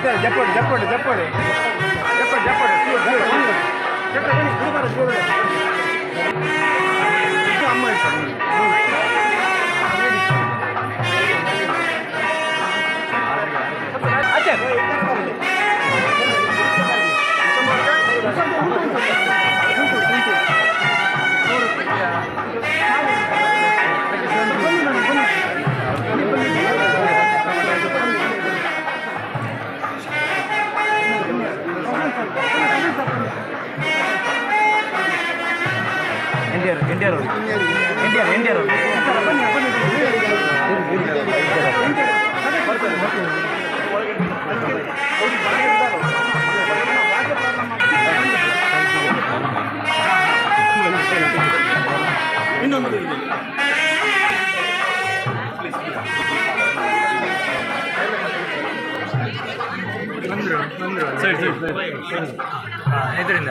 అదే చెప్పండి చెప్పండి చెప్పండి చెప్పండి చెప్పండి చెప్పండి గురుగారు చూడండి అమ్మాయి అచ్చా ఎన్టీఆర్ ఎన్టీఆర్ ఎన్టీఆర్ ఎన్టీఆర్ ಇನ್ನೊಂದು ಇದೆ ಸರಿ ಸರಿ ಇದರಿಂದ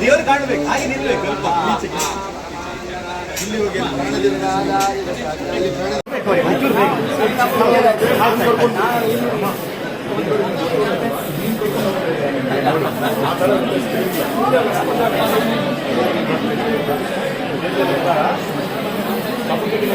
ದೇವರು ಕಾಣಬೇಕು ಹಾಗೆ ನಿಲ್ಬೇಕು ಸ್ವಲ್ಪ ಈಚೆಗೆ ಇಲ್ಲಿ ಹೋಗಿ ಒಂಚೂರು కాబట్టి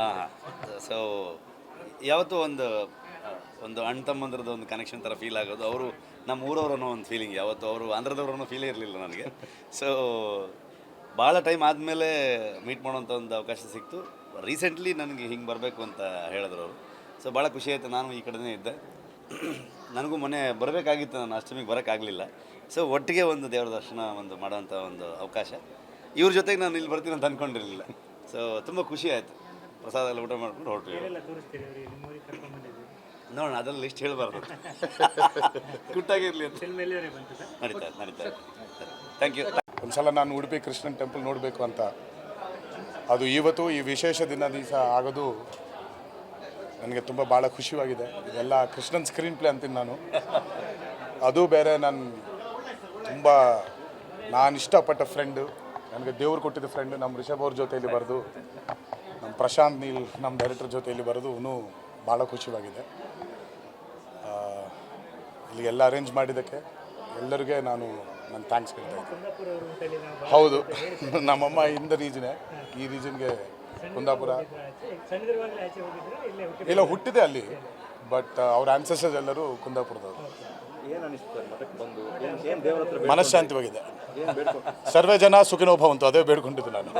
ಹಾಂ ಸೊ ಯಾವತ್ತೂ ಒಂದು ಒಂದು ಅಣ್ಣ ತಮ್ಮಂದ್ರದ್ದು ಒಂದು ಕನೆಕ್ಷನ್ ಥರ ಫೀಲ್ ಆಗೋದು. ಅವರು ನಮ್ಮ ಊರವ್ರು ಒಂದು ಫೀಲಿಂಗ್ ಯಾವತ್ತು ಅವರು ಆಂಧ್ರದವ್ರು ಫೀಲೇ ಇರಲಿಲ್ಲ ನನಗೆ. ಸೊ ಭಾಳ ಟೈಮ್ ಆದಮೇಲೆ ಮೀಟ್ ಮಾಡೋಂಥ ಒಂದು ಅವಕಾಶ ಸಿಕ್ತು. ರೀಸೆಂಟ್ಲಿ ನನಗೆ ಹಿಂಗೆ ಬರಬೇಕು ಅಂತ ಹೇಳಿದ್ರು ಅವರು. ಸೊ ಭಾಳ ಖುಷಿ ಆಯಿತು. ನಾನು ಈ ಕಡೆನೇ ಇದ್ದೆ. ನನಗೂ ಮೊನ್ನೆ ಬರಬೇಕಾಗಿತ್ತು. ನಾನು ಅಷ್ಟಮಿಗೆ ಬರೋಕ್ಕಾಗಲಿಲ್ಲ. ಸೊ ಒಟ್ಟಿಗೆ ಒಂದು ದೇವರ ದರ್ಶನ ಒಂದು ಮಾಡೋಂಥ ಒಂದು ಅವಕಾಶ. ಇವ್ರ ಜೊತೆಗೆ ನಾನು ಇಲ್ಲಿ ಬರ್ತೀನಿ ಅಂತ ಅಂದ್ಕೊಂಡಿರಲಿಲ್ಲ ಸೊ ತುಂಬ ಖುಷಿ ಆಯಿತು. ಪ್ರಸಾದ ಎಲ್ಲ ಊಟ ಮಾಡ್ಕೊಂಡು ಹೊರಟು ನೋಡೋಣ ಅದೆಲ್ಲ ಲಿಸ್ಟ್ ಹೇಳಬಾರ್ದು. ಗುಟ್ಟಾಗಿರಲಿ ಅಂತ. ನಡೀತಾ ನಡೀತಾ ಥ್ಯಾಂಕ್ ಯು ಒಂದ್ಸಲ ನಾನು ಉಡುಪಿ ಕೃಷ್ಣನ್ ಟೆಂಪಲ್ ನೋಡಬೇಕು ಅಂತ. ಅದು ಇವತ್ತು ಈ ವಿಶೇಷ ದಿನ ದಿವಸ ಆಗೋದು ನನಗೆ ತುಂಬ ಭಾಳ ಖುಷಿಯಾಗಿದೆ ಇದೆಲ್ಲ ಕೃಷ್ಣನ್ ಸ್ಕ್ರೀನ್ ಪ್ಲೇ ಅಂತೀನಿ ನಾನು. ಅದು ಬೇರೆ ನಾನು ತುಂಬ ನಾನು ಇಷ್ಟಪಟ್ಟ ಫ್ರೆಂಡು ನನಗೆ ದೇವ್ರು ಕೊಟ್ಟಿದ್ದ ಫ್ರೆಂಡ್ ನಮ್ಮ ರಿಷಬ್ ಅವ್ರ ಜೊತೆಯಲ್ಲಿ ಬರೆದು ನಮ್ಮ ಪ್ರಶಾಂತ್ ನೀಲ್ ನಮ್ಮ ಡೈರೆಕ್ಟರ್ ಜೊತೆಯಲ್ಲಿ ಬರೆದು ಇನ್ನೂ ಭಾಳ ಖುಷಿಯಾಗಿದೆ ಇಲ್ಲಿ ಎಲ್ಲ ಅರೇಂಜ್ ಮಾಡಿದ್ದಕ್ಕೆ ಎಲ್ಲರಿಗೆ ನಾನು ನನ್ನ ಥ್ಯಾಂಕ್ಸ್ ಹೇಳ್ತೀನಿ ಇದ್ದೀನಿ. ನಾವು ಹೌದು ನಮ್ಮಮ್ಮ ಇಂದ ರೀಜನೇ ಈ ರೀಜನ್ಗೆ ಕುಂದಾಪುರ. ಇಲ್ಲೇ ಹುಟ್ಟಿದೆ ಅಲ್ಲಿ ಬಟ್ ಅವ್ರ ಆನ್ಸರ್ಸ್ ಎಲ್ಲರೂ ಕುಂದಾಪುರದವರು. ಮನಃಶಾಂತಿವಾಗಿದೆ. ಸರ್ವೇ ಜನ ಸುಖಿನೋ ಭವಂತು ಅದೇ ಬೇಡ್ಕೊಂಡಿದ್ದು ನಾನು.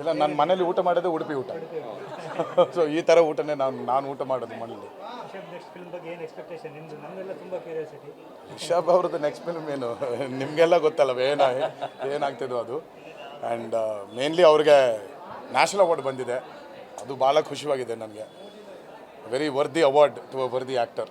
ಇಲ್ಲ ನನ್ನ ಮನೇಲಿ ಊಟ ಮಾಡೋದೇ ಉಡುಪಿ ಊಟ. ಸೊ ಈ ಥರ ಊಟನೇ ನಾನು ನಾನು ಊಟ ಮಾಡೋದು ಮನೇಲಿ ರಿಷಬ್ ಅವ್ರದ್ದು ನೆಕ್ಸ್ಟ್ ಫಿಲ್ಮ್ ಏನು? ನಿಮಗೆಲ್ಲ ಗೊತ್ತಲ್ಲ ಏನ ಏನಾಗ್ತಿದೋ ಅದು? ಆ್ಯಂಡ್ ಮೇನ್ಲಿ ಅವ್ರಿಗೆ ನ್ಯಾಷನಲ್ ಅವಾರ್ಡ್ ಬಂದಿದೆ. ಅದು ಭಾಳ ಖುಷಿಯಾಗಿದೆ ನನಗೆ. Very worthy award to a worthy actor